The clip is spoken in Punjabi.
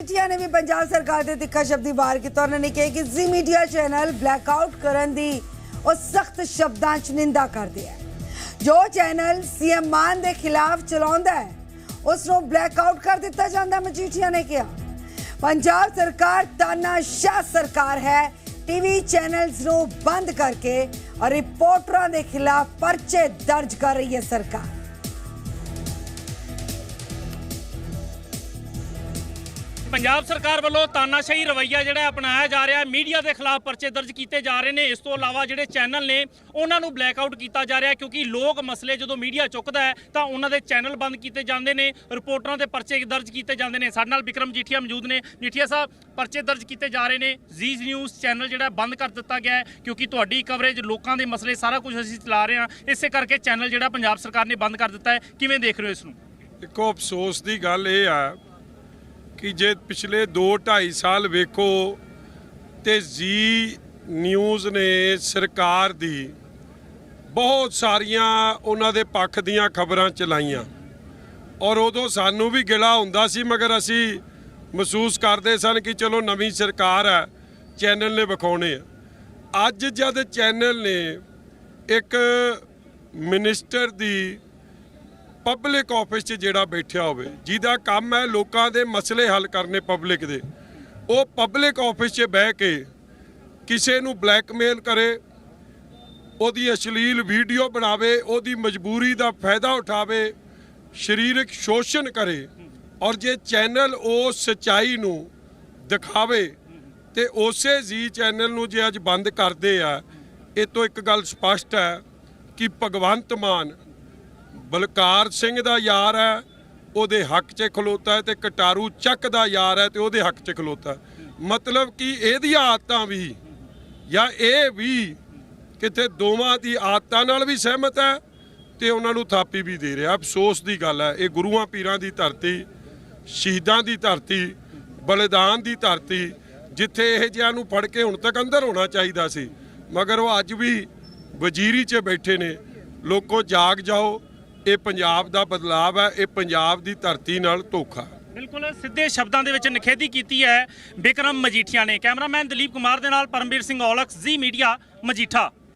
ਮੀਡੀਆ ਨੇ ਵੀ ਪੰਜਾਬ ਸਰਕਾਰ ਦੇ ਤਿੱਖਾ ਸ਼ਬਦੀ ਵਾਰ ਕੀਤਾ ਉਹਨਾਂ ਨੇ ਕਿਹਾ ਕਿ ਜ਼ੀ ਮੀਡੀਆ ਚੈਨਲ ਬਲੈਕਆਊਟ ਕਰਨ ਦੀ ਉਹ ਸਖਤ ਸ਼ਬਦਾਂ 'ਚ ਨਿੰਦਾ ਕਰਦੇ ਹੈ। ਜੋ ਚੈਨਲ ਸੀਐਮ ਮਾਨ ਦੇ ਖਿਲਾਫ ਚਲਾਉਂਦਾ ਹੈ ਉਸ ਨੂੰ ਬਲੈਕਆਊਟ ਕਰ ਦਿੱਤਾ ਜਾਂਦਾ ਮਜੀਠੀਆ ਨੇ ਕਿਹਾ। ਪੰਜਾਬ ਸਰਕਾਰ ਤਾਨਾਸ਼ਾਹ ਸਰਕਾਰ ਹੈ, ਟੀਵੀ ਚੈਨਲਸ ਨੂੰ ਬੰਦ ਕਰਕੇ ਔਰ ਰਿਪੋਰਟਰਾਂ ਦੇ ਖਿਲਾਫ ਪਰਚੇ ਦਰਜ ਕਰ ਰਹੀ ਹੈ ਸਰਕਾਰ। ਪੰਜਾਬ ਸਰਕਾਰ ਵੱਲੋਂ ਤਾਨਾਸ਼ਾਹੀ ਰਵੱਈਆ ਜਿਹੜਾ ਅਪਣਾਇਆ ਜਾ ਰਿਹਾ ਹੈ। ਮੀਡੀਆ ਦੇ ਖਿਲਾਫ ਪਰਚੇ ਦਰਜ ਕੀਤੇ ਜਾ ਰਹੇ ਨੇ। ਇਸ ਤੋਂ ਇਲਾਵਾ ਜਿਹੜੇ ਚੈਨਲ ਨੇ, ਉਹਨਾਂ ਨੂੰ ਬਲੈਕ ਆਊਟ ਕੀਤਾ ਜਾ ਰਿਹਾ ਕਿਉਂਕਿ ਲੋਕ ਮਸਲੇ ਜਦੋਂ ਮੀਡੀਆ ਚੁੱਕਦਾ ਹੈ, ਤਾਂ ਉਹਨਾਂ ਦੇ ਚੈਨਲ ਬੰਦ ਕੀਤੇ ਜਾਂਦੇ ਨੇ, ਰਿਪੋਰਟਰਾਂ ਦੇ ਪਰਚੇ ਦਰਜ ਕੀਤੇ ਜਾਂਦੇ ਨੇ। ਸਾਡੇ ਨਾਲ ਵਿਕਰਮ ਜੀਠੀਆ ਮੌਜੂਦ ਨੇ। ਜੀਠੀਆ ਸਾਹਿਬ, ਪਰਚੇ ਦਰਜ ਕੀਤੇ ਜਾ ਰਹੇ ਨੇ। ਜ਼ੀਜ਼ ਨਿਊਜ਼ ਚੈਨਲ ਜਿਹੜਾ ਬੰਦ ਕਰ ਦਿੱਤਾ ਗਿਆ ਹੈ ਕਿਉਂਕਿ ਤੁਹਾਡੀ ਕਵਰੇਜ ਲੋਕਾਂ ਦੇ ਮਸਲੇ, ਸਾਰਾ ਕੁਝ ਅਸੀਂ ਚਲਾ ਰਹੇ ਹਾਂ। ਇਸੇ ਕਰਕੇ ਚੈਨਲ ਜਿਹੜਾ ਪੰਜਾਬ ਸਰਕਾਰ ਨੇ ਬੰਦ ਕਰ ਦਿੱਤਾ ਹੈ। ਕਿਵੇਂ ਦੇਖ ਰਹੇ ਹੋ ਇਸ ਨੂੰ? ਦੇਖੋ, ਅਫਸੋਸ ਦੀ ਗੱਲ ਇਹ ਆ ਕਿ ਜੇ ਪਿਛਲੇ 2 2.5 ਸਾਲ ਵੇਖੋ ਤੇ ਜੀ ਨਿਊਜ਼ ਨੇ ਸਰਕਾਰ ਦੀ ਬਹੁਤ ਸਾਰੀਆਂ ਉਹਨਾਂ ਦੇ ਪੱਖ ਦੀਆਂ ਖਬਰਾਂ ਚਲਾਈਆਂ। ਔਰ ਉਦੋਂ ਸਾਨੂੰ ਵੀ ਗਿਲਾ ਹੁੰਦਾ ਸੀ, ਮਗਰ ਅਸੀਂ ਮਹਿਸੂਸ ਕਰਦੇ ਸਨ ਕਿ ਚਲੋ ਨਵੀਂ ਸਰਕਾਰ ਹੈ, ਚੈਨਲ ਨੇ ਵਿਖਾਉਣੇ ਆ। ਅੱਜ ਜਦ ਚੈਨਲ ਨੇ ਇੱਕ ਮਿਨਿਸਟਰ ਦੀ ਪਬਲਿਕ ਆਫਿਸ 'ਚ ਜਿਹੜਾ ਬੈਠਿਆ ਹੋਵੇ, ਜਿਹਦਾ ਕੰਮ ਹੈ ਲੋਕਾਂ ਦੇ ਮਸਲੇ ਹੱਲ ਕਰਨੇ ਪਬਲਿਕ ਦੇ, ਉਹ ਪਬਲਿਕ ਆਫਿਸ 'ਚ ਬਹਿ ਕੇ ਕਿਸੇ ਨੂੰ ਬਲੈਕਮੇਲ ਕਰੇ, ਉਹਦੀ ਅਸ਼ਲੀਲ ਵੀਡੀਓ ਬਣਾਵੇ, ਉਹਦੀ ਮਜਬੂਰੀ ਦਾ ਫਾਇਦਾ ਉਠਾਵੇ, ਸਰੀਰਕ ਸ਼ੋਸ਼ਣ ਕਰੇ ਔਰ ਜੇ ਚੈਨਲ ਉਹ ਸਚਾਈ ਨੂੰ ਦਿਖਾਵੇ ਤੇ ਉਸੇ ਜੀ ਚੈਨਲ ਨੂੰ ਜੇ ਅੱਜ ਬੰਦ ਕਰਦੇ ਆ, ਇਹ ਤੋਂ ਇੱਕ ਗੱਲ ਸਪਸ਼ਟ ਹੈ ਕਿ ਭਗਵੰਤ ਮਾਨ ਬਲਕਾਰ ਸਿੰਘ ਦਾ ਯਾਰ ਹੈ, ਉਹਦੇ ਹੱਕ 'ਚ ਖਲੋਤਾ ਹੈ ਤੇ ਕਟਾਰੂ ਚੱਕ ਦਾ ਯਾਰ ਹੈ ਤੇ ਉਹਦੇ ਹੱਕ 'ਚ ਖਲੋਤਾ ਮਤਲਬ ਕਿ ਇਹਦੀਆਂ ਆਦਤਾਂ ਵੀ ਜਾਂ ਇਹ ਵੀ ਕਿਤੇ ਦੋਵਾਂ ਦੀ ਆਦਤਾਂ ਨਾਲ ਵੀ ਸਹਿਮਤ ਹੈ ਤੇ ਉਹਨਾਂ ਨੂੰ ਥਾਪੀ ਵੀ ਦੇ ਰਿਹਾ। ਅਫਸੋਸ ਦੀ ਗੱਲ ਹੈ, ਇਹ ਗੁਰੂਆਂ ਪੀਰਾਂ ਦੀ ਧਰਤੀ, ਸ਼ਹੀਦਾਂ ਦੀ ਧਰਤੀ, ਬਲੀਦਾਨ ਦੀ ਧਰਤੀ, ਜਿੱਥੇ ਇਹ ਜਿਹਾਂ ਨੂੰ ਫੜ ਕੇ ਹੁਣ ਤੱਕ ਅੰਦਰ ਹੋਣਾ ਚਾਹੀਦਾ ਸੀ। ਮਗਰ ਉਹ ਅੱਜ ਵੀ ਵਜ਼ੀਰੀ 'ਚ ਬੈਠੇ ਨੇ। ਲੋਕੋ ਜਾਗ ਜਾਓ ਇਹ ਪੰਜਾਬ ਦਾ ਬਦਲਾਵ ਹੈ, ਇਹ ਪੰਜਾਬ ਦੀ ਧਰਤੀ ਨਾਲ ਧੋਖਾ ਬਿਲਕੁਲ, ਸਿੱਧੇ ਸ਼ਬਦਾਂ ਦੇ ਵਿੱਚ ਨਿਖੇਧੀ ਕੀਤੀ ਹੈ ਬਿਕਰਮ ਮਜੀਠੀਆ ਨੇ। ਕੈਮਰਾਮੈਨ ਦਲੀਪ ਕੁਮਾਰ ਦੇ ਨਾਲ ਪਰਮਵੀਰ ਸਿੰਘ ਔਲਖ, ਜ਼ੀ ਮੀਡੀਆ ਮਜੀਠਾ।